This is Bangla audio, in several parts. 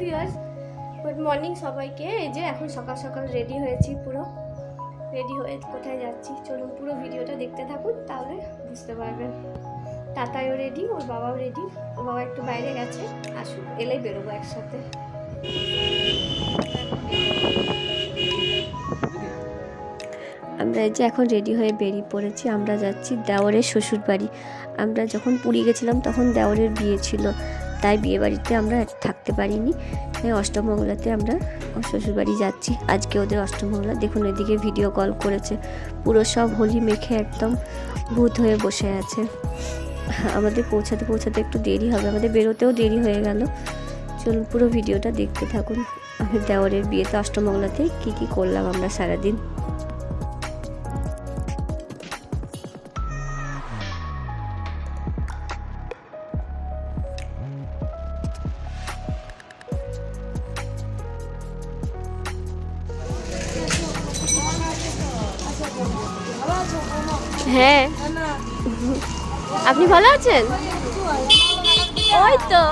ভিউয়ার্স গুড মর্নিং সবাইকে। এই যে এখন সকাল সকাল রেডি হয়েছি পুরো। রেডি হয়ে কোথায় যাচ্ছি? চলুন পুরো ভিডিওটা দেখতে থাকুন, তাহলে বুঝতে পারবেন। তাতাইও রেডি ওর বাবাও রেডি ওর বাবা একটু বাইরে গেছে আসুন এলেই বেরোবো একসাথে। আমরা এই যে এখন রেডি হয়ে বেরিয়ে পড়েছি, আমরা যাচ্ছি দেওরের শ্বশুর বাড়ি আমরা যখন পুরী গেছিলাম, তখন দেওরের বিয়ে ছিল। তাই বিয়ে বাড়িতে আমরা থাকতে পারিনি। তাই অষ্টমঙ্গলাতে আমরা শ্বশুরবাড়ি যাচ্ছি। আজকে ওদের অষ্টমঙ্গলা। দেখুন, এদিকে ভিডিও কল করেছে। পুরো সব হোলি মেখে একদম ভূত হয়ে বসে আছে। আমাদের পৌঁছাতে পৌঁছাতে একটু দেরি হবে। আমাদের বেরোতেও দেরি হয়ে গেল। চলুন পুরো ভিডিওটা দেখতে থাকুন। আমি দেওরের বিয়েতে অষ্টমঙ্গলাতে কী কী করলাম আমরা সারাদিন। হ্যাঁ। আপনি ভালো আছেন? ওই তো।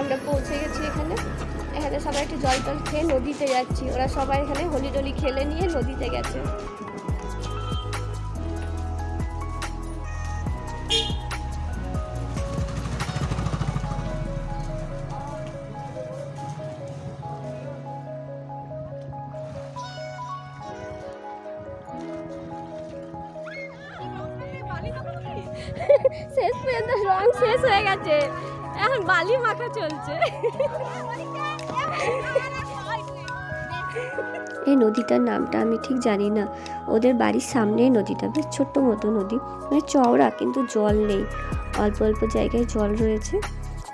আমরা পৌঁছে গেছি এখানে। এখানে সবাই একটু জল টল খেয়ে নদীতে যাচ্ছি। ওরা সবাই এখানে হোলি টলি খেলে নিয়ে নদীতে গেছে। শেষ পর্যন্ত রং শেষ হয়ে গেছে। এখন বালি মাখা চলছে। এই নদীটার নামটা আমি ঠিক জানি না। ওদের বাড়ির সামনেই নদীটা, বেশ ছোট্ট মতো নদী। মানে চওড়া, কিন্তু জল নেই। অল্প অল্প জায়গায় জল রয়েছে।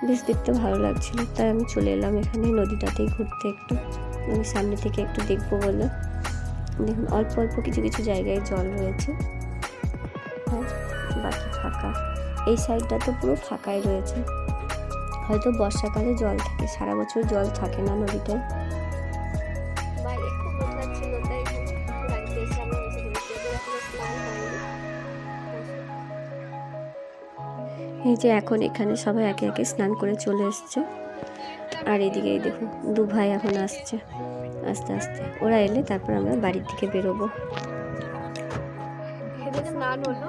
বেশ দেখতে ভালো লাগছিল। তাই আমি চলে এলাম এখানে নদীটাতেই ঘুরতে একটু। আমি সামনে থেকে একটু দেখব বলে। দেখুন, অল্প অল্প কিছু কিছু জায়গায় জল রয়েছে। আর বাকি ফাঁকা। এই সাইডটা তো পুরো ফাঁকাই রয়েছে। হয়তো বর্ষাকালে জল থাকে সারা বছর জল থাকে না নদীটায় এই যে এখন এখানে সবাই একে একে স্নান করে চলে এসছে। আর এদিকে এই দেখুন দু ভাই এখন আসছে আস্তে আস্তে। ওরা এলে তারপর আমরা বাড়ির দিকে বেরোবো। স্নান হলো।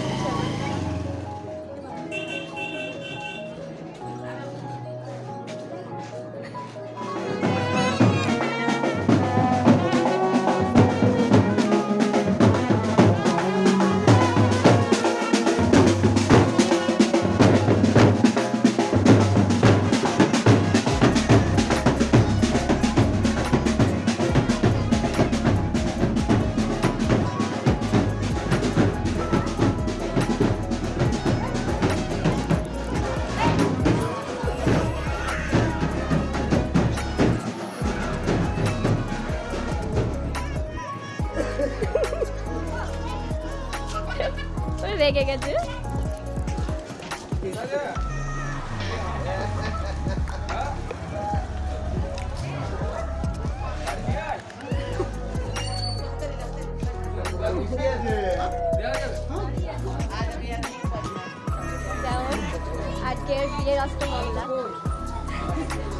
লেগে গেছে। আজকের বিয়ের অষ্টমঙ্গলা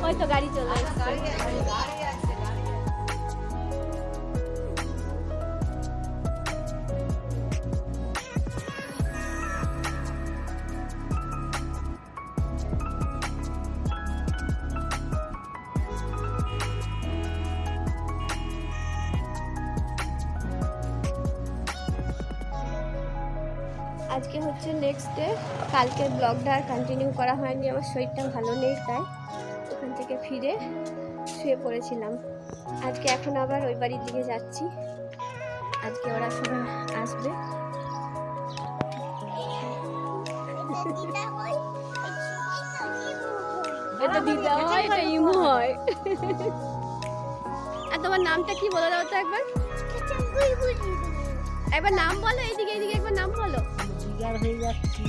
হয়তো গাড়ি চলে এসছে। আজকে হচ্ছে নেক্সট ডে কালকের ব্লগটা আর কন্টিনিউ করা হয়নি আমার শরীরটা ভালো নেই তাই ওখান থেকে ফিরে শুয়ে পড়েছিলাম। আজকে এখন আবার ওই বাড়ির দিকে যাচ্ছি। আজকে ওরা সবাই আসবে। এটা দিদা হয় এটা ইমু হয়। আর তোমার নামটা কি বলে দাও তো একবার। একবার নাম বলো এইদিকে এইদিকে একবার নাম বলো। বিগার হয়ে যাচ্ছি।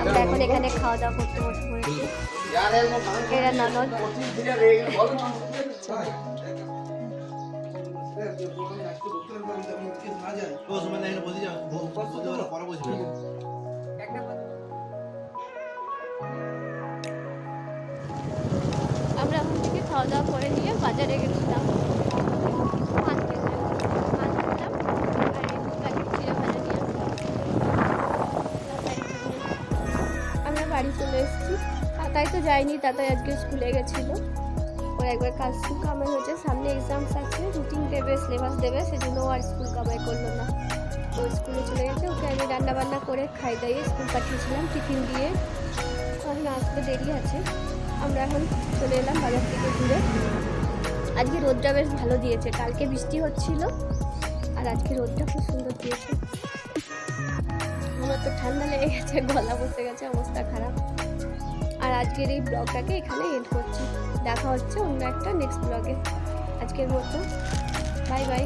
আমরা এখন এখানে খাওয়া দাওয়া করতে বসে পড়েছি। এরা ননদ। আমরা ওখান থেকে খাওয়া দাওয়া করে নিয়ে বাজারে গেছিলাম। আমরা বাড়ি চলে এসেছি। তাতাই তো যায়নি তাতাই আজকে স্কুলে গেছিল। একবার কাজ স্কুল কামাই হয়েছে। সামনে এক্সামস আছে রুটিন দেবে সিলেবাস দেবে, সেজন্য আর স্কুল কামাই করল না। ও স্কুলে চলে গেছে ওকে আমি রান্নাবান্না করে খাই দাইয়ে স্কুল পাঠিয়েছিলাম টিফিন দিয়ে। এখন আসতে দেরি আছে। আমরা এখন চলে এলাম বাজার থেকে ঘুরে। আজকে রোদটা বেশ ভালো দিয়েছে, কালকে বৃষ্টি হচ্ছিল, আর আজকে রোদটা খুব সুন্দর দিয়েছে। আমার তো ঠান্ডা লেগে গেছে, গলা বসে গেছে, অবস্থা খারাপ। আর আজকের এই ব্লগটাকে এখানে এন্ড করছি। দেখা হচ্ছে অন্য একটা নেক্সট ব্লগে। আজকের মতো। Bye bye